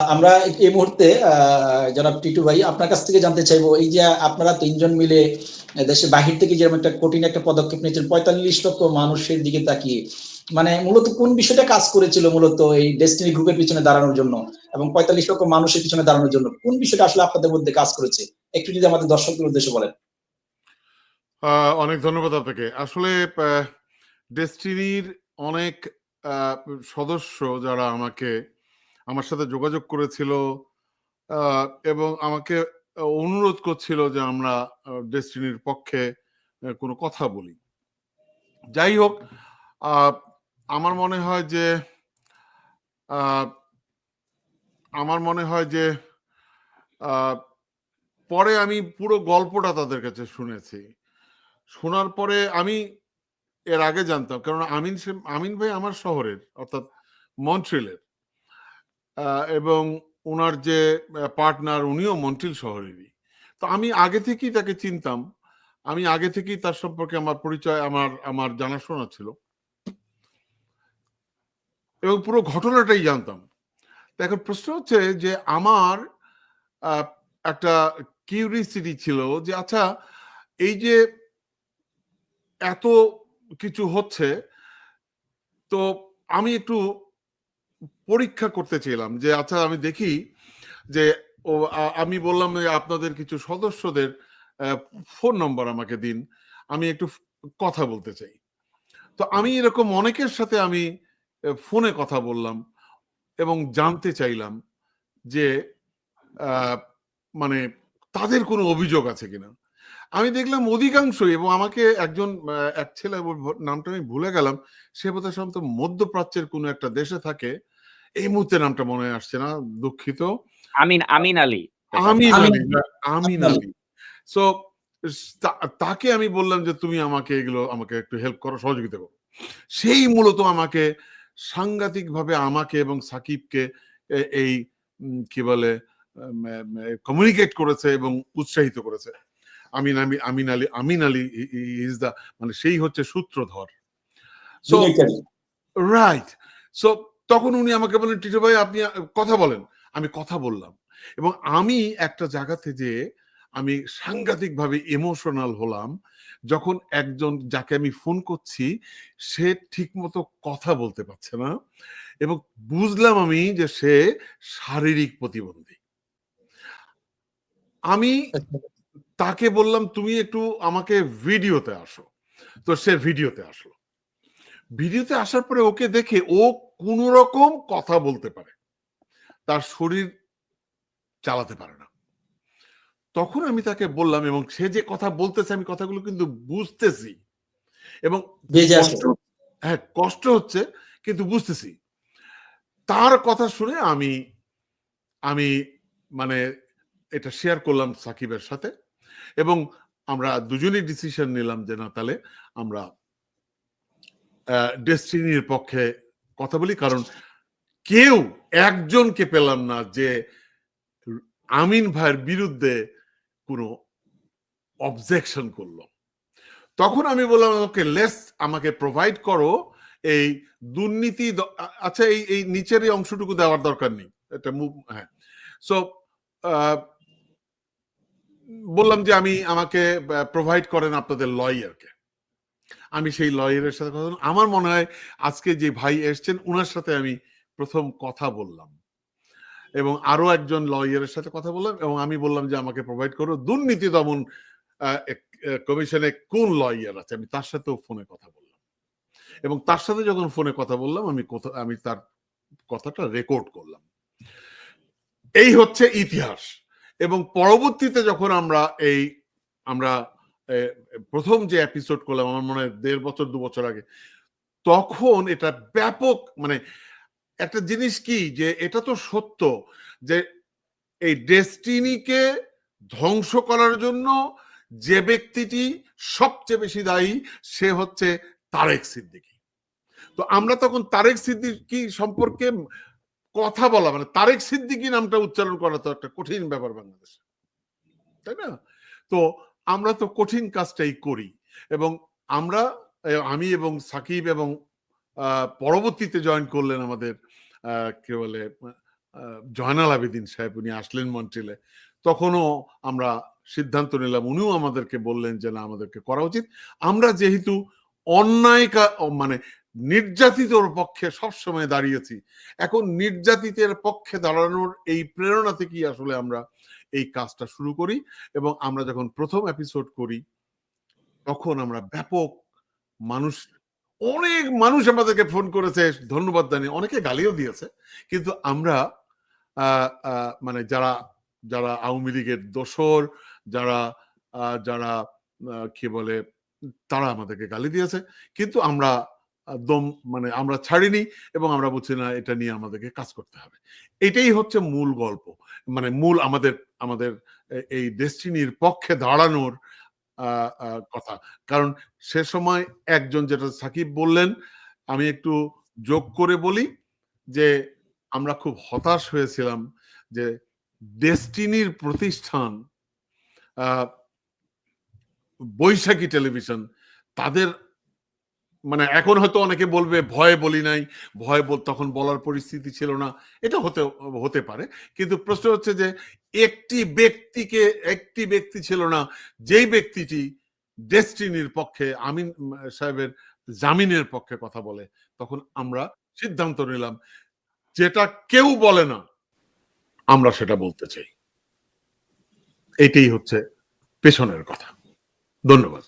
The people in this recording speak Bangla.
আমরা এই মুহূর্তে জনাব টিটু ভাই, আপনার কাছ থেকে জানতে চাইব, এই যে আপনারা তিনজন মিলে দেশের বাহির থেকে যেরকম একটা কঠিন একটা পদক্ষেপ নিয়েছেন, পঁয়তাল্লিশ লক্ষ মানুষের দিকে তাকিয়ে মানে মূলত কোন বিষয়টা কাজ করেছিল মূলত এই ডেস্টিনি গ্রুপের পিছনে দাঁড়ানোর জন্য এবং পঁয়তাল্লিশ লক্ষ মানুষের পিছনে দাঁড়ানোর জন্য কোন বিষয়টা আসলে আপনাদের মধ্যে কাজ করেছে? একটু যদি আমাদের দর্শকদের উদ্দেশ্যে বলেন। অনেক ধন্যবাদ আপনাকে। আসলে ডেস্টিনির অনেক সদস্য যারা আমাকে আমার সাথে যোগাযোগ করেছিল এবং আমাকে অনুরোধ করছিল যে আমরা ডেস্টিনির পক্ষে কোনো কথা বলি। যাই হোক আমার মনে হয় যে আমার মনে হয় যে পরে আমি পুরো গল্পটা তাদের কাছে শুনেছি। শোনার পরে আমি এর আগে জানতাম কারণ আমিন আমিন ভাই আমার শহরের, অর্থাৎ মন্ট্রিলের। এবং ওনার যে পার্টনার উনিও মন্ট্রিল শহরেরই। তো আমি আগে থেকেই তাকে চিনতাম। আমি আগে থেকেই তার সম্পর্কে আমার পরিচয়, আমার আমার জানাশোনা ছিল। এবং পুরো ঘটনাটাই জানতাম। এখন প্রশ্ন হচ্ছে যে, আমার একটা কিউরিসিটি ছিল যে আচ্ছা এই যে এত কিছু হচ্ছে, তো আমি একটু পরীক্ষা করতে চাইলাম যে আচ্ছা আমি দেখি যে, ও আমি বললাম যে, আপনাদের কিছু সদস্যদের ফোন নম্বর আমাকে দিন, আমি একটু কথা বলতে চাই। তো আমি এরকম অনেকের সাথে আমি ফোনে কথা বললাম এবং জানতে চাইলাম যে মানে তাদের কোনো অভিযোগ আছে কিনা। আমি দেখলাম অধিকাংশই এবং আমাকে একজন এক ছেলে নামটা আমি ভুলে গেলাম সে বোধহয় সম্ভবত মধ্যপ্রাচ্যের কোনো একটা দেশে থাকে। এই মুহূর্তে নামটা মনে আসছে না দুঃখিত। আমিন আমিন আলী। আমিন আমিন আলী। আমিন আলী। আলী সো তাকে আমি বললাম যে তুমি আমাকে এগুলো আমাকে একটু হেল্প করো সহযোগিতা করো। সেই মূলত আমাকে সাংঘাতিক ভাবে আমাকে এবং সাকিবকে এই উম, কি বলে কমিউনিকেট করেছে এবং উৎসাহিত করেছে। আমিন আমি আমিন আলী আমিন আলী ইজ দা মানে সেই হচ্ছে সূত্রধর। সো রাইট সো তখন উনি আমাকে বলেন টিটু ভাই আপনি কথা বলেন। আমি কথা বললাম। এবং আমি একটা জায়গাতে যে আমি সাংঘাতিক ভাবে ইমোশনাল হলাম যখন একজন যাকে আমি ফোন করছি সে ঠিক মতো কথা বলতে পারছে না এবং বুঝলাম আমি যে সে শারীরিক প্রতিবন্ধী। আমি তাকে বললাম তুমি একটু আমাকে ভিডিওতে আসো। তো সে ভিডিওতে আসলো। ভিডিওতে আসার পরে ওকে দেখে ও কোন রকম কথা বলতে পারে। তার শরীর চালাতে পারে না। তখন আমি তাকে বললাম এবং সে যে কথা বলতেছে আমি কথাগুলো কিন্তু বুঝতেছি। এবং হ্যাঁ কষ্ট হচ্ছে কিন্তু বুঝতেছি। তার কথা শুনে আমি আমি মানে এটা শেয়ার করলাম সাকিবের সাথে। এবং আমরা দুজনেই ডিসিশন নিলাম যে, না, তাহলে আমরা ডেস্টিনির পক্ষে কথা বলি। কারণ কেউ একজনকে পেলাম না যে, আমিন ভাইয়ের বিরুদ্ধে কোনো অবজেকশন করল। তখন আমি বললাম, ওকে লেস আমাকে প্রোভাইড করো এই দুর্নীতি আচ্ছা এই এই নিচের এই অংশটুকু দেওয়ার দরকার নেই। এটা মুভ হ্যাঁ। সো বললাম যে আমি আমাকে প্রোভাইড করেন আপনাদের লয়ারকে আমি সেই লয়ারের সাথে কথা। আমার মনে হয় আজকে যে ভাই এসছেন ওনার সাথে আমি প্রথম কথা বললাম। এবং আরও একজন লয়ারের সাথে কথা বললাম এবং আমি বললাম যে আমাকে প্রোভাইড করো। দুর্নীতি দমন কমিশনে কোন লয়ার আছে? আমি তার সাথেও ফোনে কথা বললাম। এবং তার সাথে যখন ফোনে কথা বললাম, আমি আমি তার কথাটা রেকর্ড করলাম। এই হচ্ছে ইতিহাস। এবং পরবর্তীতে যখন আমরা এই, আমরা প্রথম যে এপিসোড করলাম, আমার মনে হয় দেড় বছর, দু বছর আগে, তখন এটা ব্যাপক মানে একটা জিনিস কি যে এটা তো সত্য যে এই ডেস্টিনিকে ধ্বংস করার জন্য যে ব্যক্তিটি সবচেয়ে বেশি দায়ী, সে হচ্ছে তারেক সিদ্দিকী। তো আমরা তখন তারেক সিদ্দিকি সম্পর্কে কথা বলা মানে তারেক সিদ্দিকি নামটা উচ্চারণ করা তো একটা কঠিন ব্যাপার বাংলাদেশে, তাই না? তো আমরা তো কঠিন কাজটাই করি এবং আমরা আমি এবং সাকিব এবং পরবর্তীতে জয়েন করলেন আমাদের কি বলে জয়নাল আবেদিন সাহেব, উনি আসলেন মন্ট্রিলে। তখনও আমরা সিদ্ধান্ত নিলাম, উনিও আমাদেরকে বললেন যে, না, আমাদেরকে করা উচিত। আমরা যেহেতু অন্যায় মানে নির্যাতিতর পক্ষে সবসময় দাঁড়িয়েছি। এখন নির্যাতিতের পক্ষে দাঁড়ানোর এই প্রেরণা থেকেই আসলে আমরা এই কাজটা শুরু করি এবং আমরা যখন প্রথম এপিসোড করি, তখন আমরা ব্যাপক মানুষ, অনেক মানুষ আমাদেরকে ফোন করেছে, ধন্যবাদ জানিয়ে। অনেকে গালিও দিয়েছে, কিন্তু আমরা মানে যারা যারা আওয়ামী লীগের দোসর যারা যারা কি বলে, তারা আমাদেরকে গালি দিয়েছে। কিন্তু আমরা দম মানে আমরা ছাড়িনি এবং আমরা বলছি, না, এটা নিয়ে আমাদেরকে কাজ করতে হবে। এটাই হচ্ছে মূল গল্প। মানে মূল আমাদের আমাদের এই ডেস্টিনির পক্ষে দাঁড়ানোর কথা। কারণ সে সময় একজন যেটা সাকিব বললেন, আমি একটু যোগ করে বলি যে, আমরা খুব হতাশ হয়েছিলাম যে ডেস্টিনির প্রতিষ্ঠান বৈশাখী টেলিভিশন, তাদের মানে এখন হয়তো অনেকে বলবে, ভয়ে বলি নাই, ভয় বল, তখন বলার পরিস্থিতি ছিল না। এটা হতে হতে পারে। কিন্তু প্রশ্ন হচ্ছে যে, একটি ব্যক্তিকে একটি ব্যক্তি ছিল না, যেই ব্যক্তিটি ডেস্টিনির পক্ষে, আমিন সাহেবের জামিনের পক্ষে কথা বলে, তখন আমরা সিদ্ধান্ত নিলাম, যেটা কেউ বলে না, আমরা সেটা বলতে চাই। এটাই হচ্ছে পেছনের কথা। ধন্যবাদ।